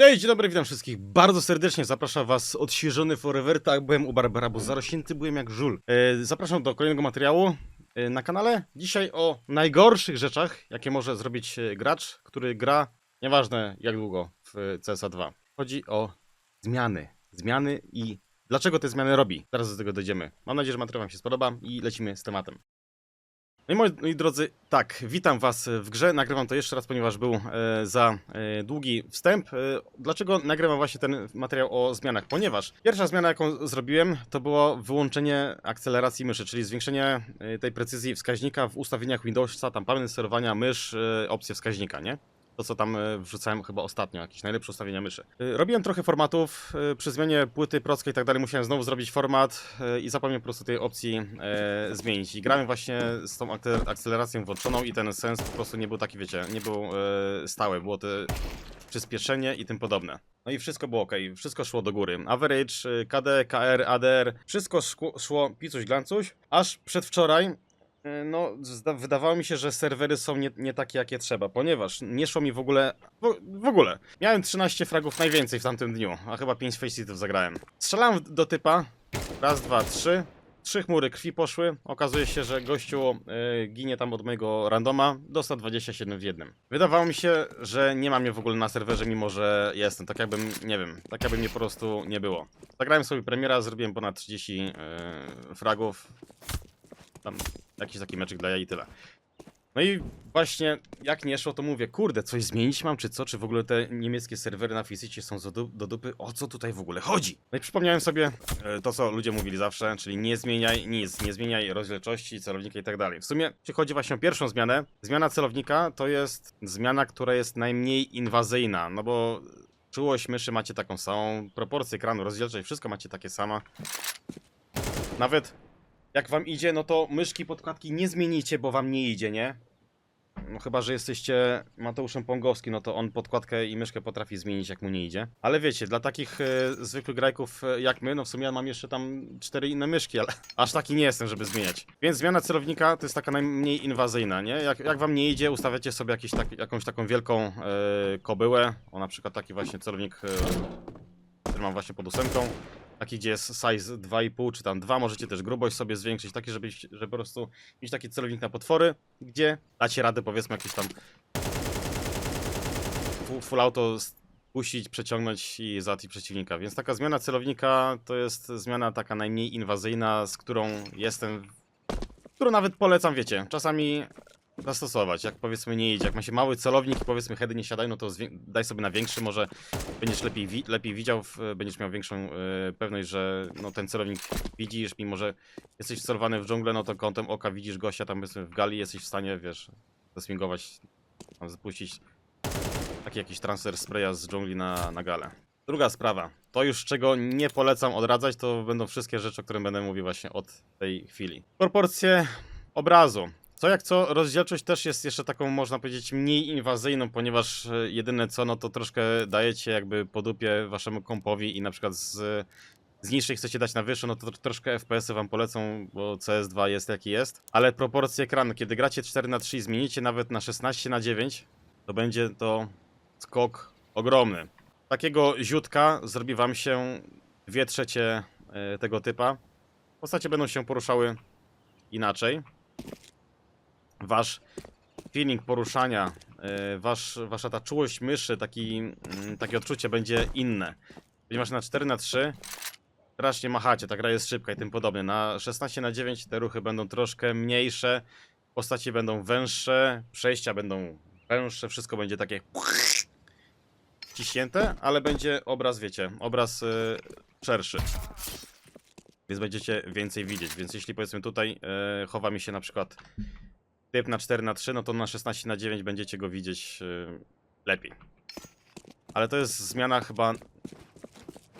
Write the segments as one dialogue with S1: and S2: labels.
S1: Cześć, dzień dobry, witam wszystkich bardzo serdecznie. Zapraszam was odświeżony Forever. Tak, byłem u Barbara, bo zarośnięty byłem jak żul. E, zapraszam do kolejnego materiału e, na kanale. Dzisiaj o najgorszych rzeczach, jakie może zrobić e, gracz, który gra, nieważne jak długo, w CSA 2. Chodzi o zmiany. Zmiany i dlaczego te zmiany robi. Zaraz do tego dojdziemy. Mam nadzieję, że materiał wam się spodoba i lecimy z tematem. No i moi, moi drodzy, tak, witam was w grze. Nagrywam to jeszcze raz, ponieważ był e, za e, długi wstęp. E, dlaczego nagrywam właśnie ten materiał o zmianach? Ponieważ pierwsza zmiana, jaką zrobiłem, to było wyłączenie akceleracji myszy, czyli zwiększenie e, tej precyzji wskaźnika w ustawieniach Windowsa, tam panel sterowania, mysz, e, opcje wskaźnika, nie? To, co tam e, wrzucałem chyba ostatnio, jakieś najlepsze ustawienia myszy. E, Robiłem trochę formatów, e, przy zmianie płyty, prockiej i tak dalej musiałem znowu zrobić format i zapomniałem po prostu tej opcji e, zmienić. I grałem właśnie z tą akce- akceleracją włączoną i ten sens po prostu nie był taki, wiecie, nie był e, stały, było to przyspieszenie i tym podobne. No i wszystko było ok, wszystko szło do góry. Average, KD, KR, ADR, wszystko szło, szło picuś glancuś, aż przedwczoraj No, wydawało mi się, że serwery są nie, nie takie, jakie trzeba, ponieważ nie szło mi w ogóle. W, w ogóle. Miałem 13 fragów najwięcej w tamtym dniu, a chyba 5 faceitów zagrałem. Strzelałem do typa. Raz, dwa, trzy. Trzy chmury krwi poszły. Okazuje się, że gościu e, ginie tam od mojego randoma. Dostał 27 w jednym. Wydawało mi się, że nie ma mnie w ogóle na serwerze, mimo że jestem. Tak jakbym, nie wiem, tak jakby mnie po prostu nie było. Zagrałem sobie premiera, zrobiłem ponad 30 e, fragów. Tam jakiś taki meczyk dla jaj i tyle. No i właśnie jak nie szło, to mówię, kurde, coś zmienić mam, czy co? Czy w ogóle te niemieckie serwery na fizycie są do, do dupy? O co tutaj w ogóle chodzi? No i przypomniałem sobie e, to, co ludzie mówili zawsze, czyli nie zmieniaj nic, nie zmieniaj rozdzielczości, celownika i tak dalej. W sumie, jeśli chodzi właśnie o pierwszą zmianę, zmiana celownika to jest zmiana, która jest najmniej inwazyjna, no bo czułość myszy macie taką samą, proporcje ekranu, rozdzielczość, wszystko macie takie sama. Nawet jak wam idzie, no to myszki podkładki nie zmienicie, bo wam nie idzie, nie? No chyba, że jesteście Mateuszem Pongowskim, no to on podkładkę i myszkę potrafi zmienić, jak mu nie idzie. Ale wiecie, dla takich e, zwykłych grajków e, jak my, no w sumie ja mam jeszcze tam cztery inne myszki, ale aż taki nie jestem, żeby zmieniać. Więc zmiana celownika to jest taka najmniej inwazyjna, nie? Jak, jak wam nie idzie, ustawiacie sobie jakiś tak, jakąś taką wielką e, kobyłę, o na przykład taki właśnie celownik, który mam właśnie pod ósemką. Taki, gdzie jest size 2,5 czy tam 2, możecie też grubość sobie zwiększyć, taki, żeby, żeby po prostu mieć taki celownik na potwory, gdzie dacie radę powiedzmy jakieś tam full, full auto puścić, przeciągnąć i załatwić przeciwnika. Więc taka zmiana celownika to jest zmiana taka najmniej inwazyjna, z którą jestem, którą nawet polecam, wiecie, czasami zastosować, jak powiedzmy nie idzie, jak ma się mały celownik i powiedzmy heady nie siadają, no to daj sobie na większy, może będziesz lepiej, wi lepiej widział, będziesz miał większą e, pewność, że no, ten celownik widzisz, mimo że jesteś wcelowany w dżunglę, no to kątem oka widzisz gościa tam powiedzmy w gali, jesteś w stanie, wiesz, zaswingować, tam spuścić taki jakiś transfer spraya z dżungli na, na galę. Druga sprawa, to już czego nie polecam odradzać, to będą wszystkie rzeczy, o których będę mówił właśnie od tej chwili. Proporcje obrazu. Co jak co, rozdzielczość też jest jeszcze taką, można powiedzieć, mniej inwazyjną, ponieważ e, jedyne co, no to troszkę dajecie jakby po dupie waszemu kompowi i na przykład z, z niższej chcecie dać na wyższą, no to tr- troszkę FPS-y wam polecą, bo CS2 jest jaki jest. Ale proporcje ekranu, kiedy gracie 4 na 3 i zmienicie nawet na 16 na 9 to będzie to skok ogromny. Takiego ziutka zrobi wam się 2 trzecie e, tego typa. Postacie będą się poruszały inaczej. Wasz feeling poruszania, e, wasz, wasza ta czułość myszy, taki, mm, takie odczucie będzie inne. Ponieważ na 4 na 3 strasznie machacie, ta gra jest szybka i tym podobne. Na 16 na 9 te ruchy będą troszkę mniejsze, postacie będą węższe, przejścia będą węższe, wszystko będzie takie ciśnięte, ale będzie obraz, wiecie, obraz y, szerszy. Więc będziecie więcej widzieć. Więc jeśli powiedzmy tutaj y, chowa mi się na przykład typ na 4 na 3, no to na 16 na 9 będziecie go widzieć y, lepiej. Ale to jest zmiana chyba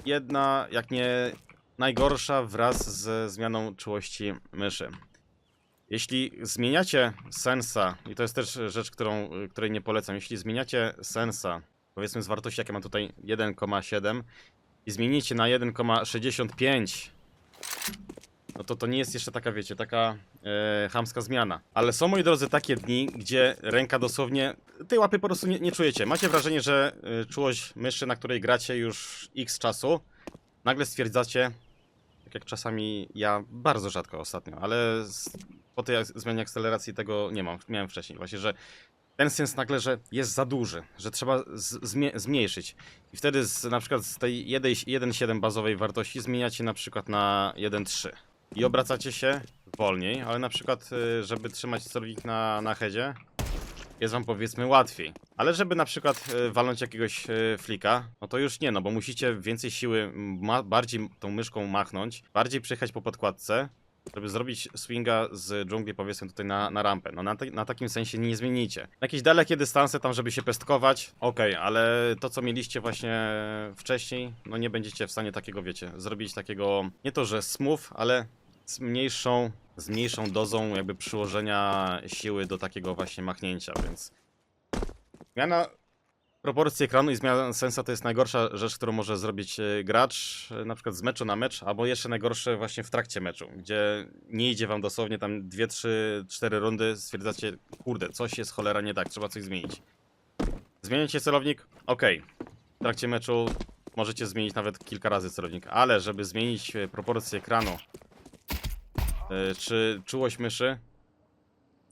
S1: jedna, jak nie najgorsza wraz ze zmianą czułości myszy. Jeśli zmieniacie sensa, i to jest też rzecz, którą, której nie polecam, jeśli zmieniacie sensa, powiedzmy z wartości, jakie mam tutaj 1,7 i zmienicie na 1,65, no to to nie jest jeszcze taka, wiecie, taka e, zmiana. Ale są, moi drodzy, takie dni, gdzie ręka dosłownie, tej łapy po prostu nie, nie czujecie. Macie wrażenie, że e, czułość myszy, na której gracie już x czasu, nagle stwierdzacie, tak jak czasami ja bardzo rzadko ostatnio, ale z, po tej zmianie akceleracji tego nie mam, miałem wcześniej. Właśnie, że ten sens nagle, że jest za duży, że trzeba zmniejszyć. I wtedy z, na przykład z tej 1 1.7 bazowej wartości zmieniacie na przykład na 1.3 i obracacie się wolniej, ale na przykład, y, żeby trzymać celownik na, na headzie, jest wam powiedzmy łatwiej. Ale żeby na przykład y, walnąć jakiegoś y, flika, no to już nie, no bo musicie więcej siły, ma, bardziej tą myszką machnąć, bardziej przyjechać po podkładce, żeby zrobić swinga z dżungli powiedzmy tutaj na, na rampę. No na, te, na takim sensie nie zmienicie. Jakieś dalekie dystanse tam, żeby się pestkować, okej, ale to co mieliście właśnie wcześniej, no nie będziecie w stanie takiego, wiecie, zrobić takiego, nie to, że smooth, ale z mniejszą, z mniejszą dozą jakby przyłożenia siły do takiego właśnie machnięcia, więc zmiana proporcji ekranu i zmiana sensa to jest najgorsza rzecz, którą może zrobić e, gracz, e, na przykład z meczu na mecz, albo jeszcze najgorsze właśnie w trakcie meczu, gdzie nie idzie wam dosłownie tam 2, 3, 4 rundy, stwierdzacie, kurde, coś jest cholera nie tak, trzeba coś zmienić. Zmieniacie celownik? Okej. W trakcie meczu możecie zmienić nawet kilka razy celownik, ale żeby zmienić e, proporcję ekranu, czy czułość myszy,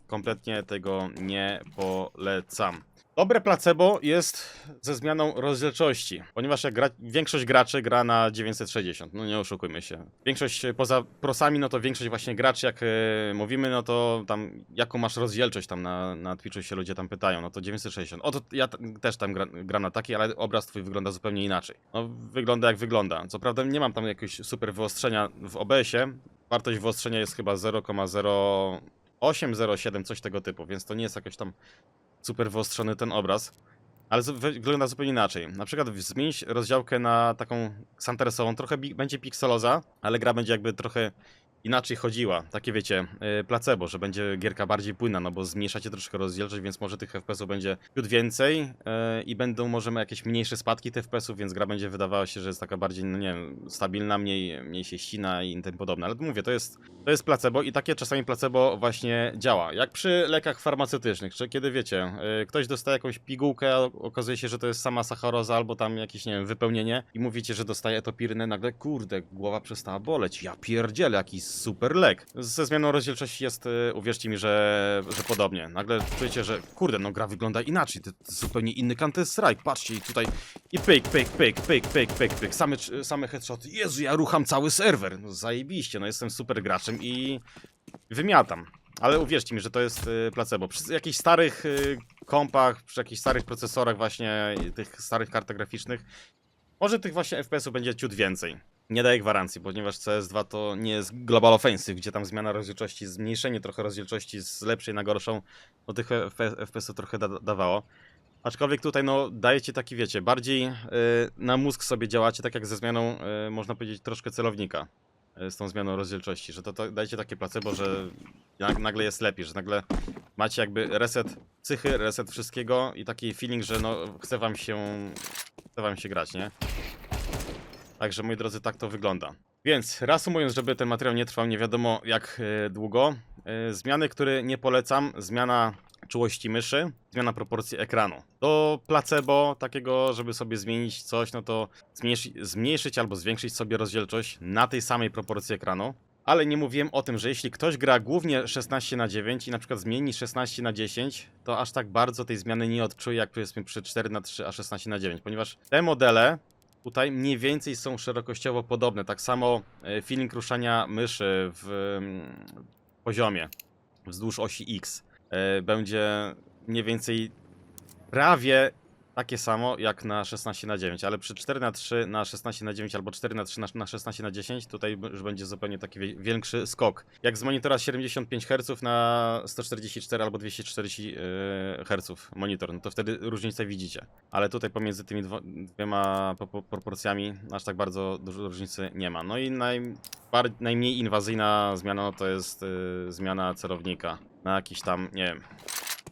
S1: kompletnie tego nie polecam. Dobre placebo jest ze zmianą rozdzielczości, ponieważ jak gra, większość graczy gra na 960, no nie oszukujmy się. Większość e, poza prosami, no to większość właśnie graczy, jak e, mówimy, no to tam jaką masz rozdzielczość tam na, na Twitchu się ludzie tam pytają, no to 960. Oto ja też tam gra, na takiej, ale obraz twój wygląda zupełnie inaczej. No wygląda jak wygląda. Co prawda nie mam tam jakiegoś super wyostrzenia w OBS-ie, wartość wyostrzenia jest chyba 0,0807, coś tego typu, więc to nie jest jakoś tam super wyostrzony ten obraz. Ale wygląda zupełnie inaczej. Na przykład zmienić rozdziałkę na taką santeresową, trochę będzie pikseloza, ale gra będzie jakby trochę inaczej chodziła. Takie wiecie, y, placebo, że będzie gierka bardziej płynna, no bo zmniejszacie troszkę rozdzielczość, więc może tych FPS-ów będzie ciut więcej y, i będą może jakieś mniejsze spadki tych FPS-ów, więc gra będzie wydawała się, że jest taka bardziej, no nie wiem, stabilna, mniej, mniej się ścina i tym podobne. Ale mówię, to jest, to jest placebo i takie czasami placebo właśnie działa. Jak przy lekach farmaceutycznych, czy kiedy wiecie, y, ktoś dostaje jakąś pigułkę, a okazuje się, że to jest sama sacharoza albo tam jakieś, nie wiem, wypełnienie i mówicie, że dostaje etopirynę, nagle kurde, głowa przestała boleć. Ja pierdzielę, jaki super lek. Ze zmianą rozdzielczości jest, y, uwierzcie mi, że, że podobnie. Nagle czujecie, że kurde, no gra wygląda inaczej, to, to zupełnie inny Counter Strike, patrzcie i tutaj i pyk, pyk, pyk, pyk, pyk, pyk, pyk, same, same headshoty. Jezu, ja rucham cały serwer. No zajebiście, no jestem super graczem i wymiatam. Ale uwierzcie mi, że to jest y, placebo. Przy jakichś starych y, kompach, przy jakichś starych procesorach właśnie, tych starych kartach graficznych, może tych właśnie FPS-ów będzie ciut więcej. Nie daję gwarancji, ponieważ CS2 to nie jest Global Offensive, gdzie tam zmiana rozdzielczości, zmniejszenie trochę rozdzielczości z lepszej na gorszą, no tych FPS-ów trochę da dawało. Aczkolwiek tutaj no dajecie taki, wiecie, bardziej y, na mózg sobie działacie, tak jak ze zmianą, y, można powiedzieć, troszkę celownika. y, Z tą zmianą rozdzielczości, że to, to dajecie takie placebo, że nag- nagle jest lepiej, że nagle macie jakby reset psychy, reset wszystkiego i taki feeling, że no chce wam się, chce wam się grać, nie? Także moi drodzy, tak to wygląda. Więc reasumując, żeby ten materiał nie trwał nie wiadomo jak e, długo, e, zmiany, które nie polecam, zmiana czułości myszy, zmiana proporcji ekranu. Do placebo, takiego, żeby sobie zmienić coś, no to zmniejszy, zmniejszyć albo zwiększyć sobie rozdzielczość na tej samej proporcji ekranu. Ale nie mówiłem o tym, że jeśli ktoś gra głównie 16 na 9 i na przykład zmieni 16 na 10, to aż tak bardzo tej zmiany nie odczuje, jak powiedzmy przy 4 na 3 a 16 na 9, ponieważ te modele tutaj mniej więcej są szerokościowo podobne. Tak samo e, feeling ruszania myszy w mm, poziomie wzdłuż osi X e, będzie mniej więcej prawie takie samo jak na 16 na 9, ale przy 4 na 3 na 16 na 9 albo 4 na 3 na, na 16 na 10 tutaj już będzie zupełnie taki większy skok. Jak z monitora 75 Hz na 144 albo 240 e, Hz monitor, no to wtedy różnicę widzicie. Ale tutaj pomiędzy tymi dwiema po, po, proporcjami aż tak bardzo dużo różnicy nie ma. No i najmniej inwazyjna zmiana no to jest e, zmiana celownika na jakiś tam, nie wiem,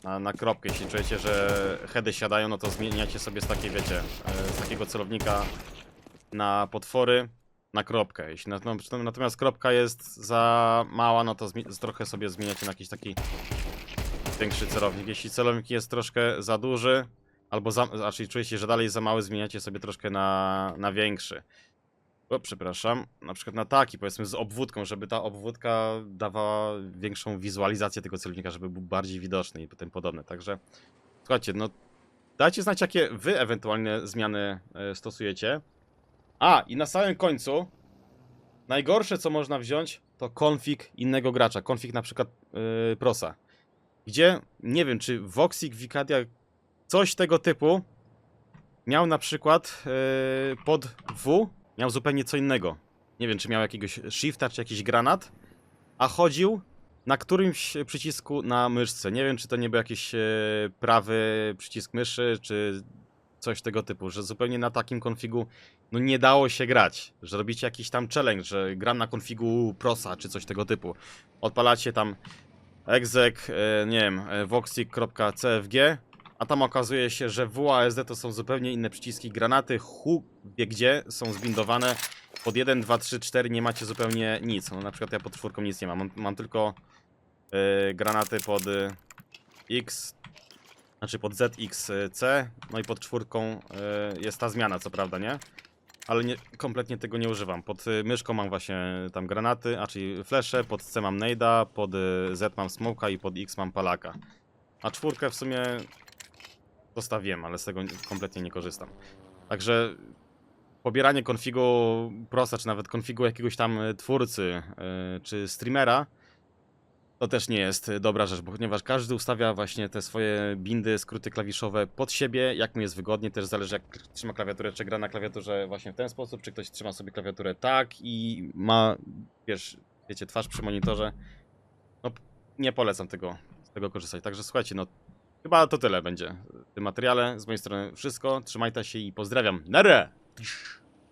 S1: na, na kropkę. Jeśli czujecie, że heady siadają, no to zmieniacie sobie z takiej, wiecie, e, z takiego celownika na potwory. na kropkę. Jeśli no, natomiast kropka jest za mała, no to trochę sobie zmieniacie na jakiś taki większy celownik. Jeśli celownik jest troszkę za duży, albo za, znaczy czujecie, że dalej za mały, zmieniacie sobie troszkę na, na większy. O, przepraszam, na przykład na taki, powiedzmy z obwódką, żeby ta obwódka dawała większą wizualizację tego celownika, żeby był bardziej widoczny i tym podobne. Także słuchajcie, no dajcie znać, jakie wy ewentualnie zmiany e, stosujecie. A, i na samym końcu najgorsze, co można wziąć, to konfig innego gracza, konfig na przykład yy, prosa. Gdzie, nie wiem, czy Voxic, Vicadia, coś tego typu miał na przykład yy, pod W, miał zupełnie co innego. Nie wiem, czy miał jakiegoś shifta, czy jakiś granat, a chodził na którymś przycisku na myszce. Nie wiem, czy to nie był jakiś e, prawy przycisk myszy, czy coś tego typu, że zupełnie na takim konfigu no nie dało się grać, że robicie jakiś tam challenge, że gram na konfigu prosa, czy coś tego typu. Odpalacie tam exec, e, nie wiem, e, voxic.cfg, a tam okazuje się, że WASD to są zupełnie inne przyciski, granaty, hu wie gdzie są zbindowane pod 1, 2, 3, 4 nie macie zupełnie nic. No, na przykład ja pod czwórką nic nie mam. Mam, mam tylko e, granaty pod e, X, znaczy pod ZXC, no i pod czwórką e, jest ta zmiana, co prawda, nie? Ale nie, kompletnie tego nie używam. Pod e, myszką mam właśnie tam granaty, a czyli flesze, pod C mam nade'a, pod e, Z mam smoka i pod X mam palaka. A czwórkę w sumie zostawiłem, ale z tego kompletnie nie korzystam. Także pobieranie konfigu prosa, czy nawet konfigu jakiegoś tam e, twórcy, e, czy streamera, to też nie jest e, dobra rzecz, ponieważ każdy ustawia właśnie te swoje bindy, skróty klawiszowe pod siebie, jak mu jest wygodnie, też zależy jak trzyma klawiaturę, czy gra na klawiaturze właśnie w ten sposób, czy ktoś trzyma sobie klawiaturę tak i ma, wiesz, wiecie, twarz przy monitorze. No, nie polecam tego, z tego korzystać. Także słuchajcie, no, chyba to tyle będzie w tym materiale. Z mojej strony wszystko. Trzymajcie się i pozdrawiam. Nara!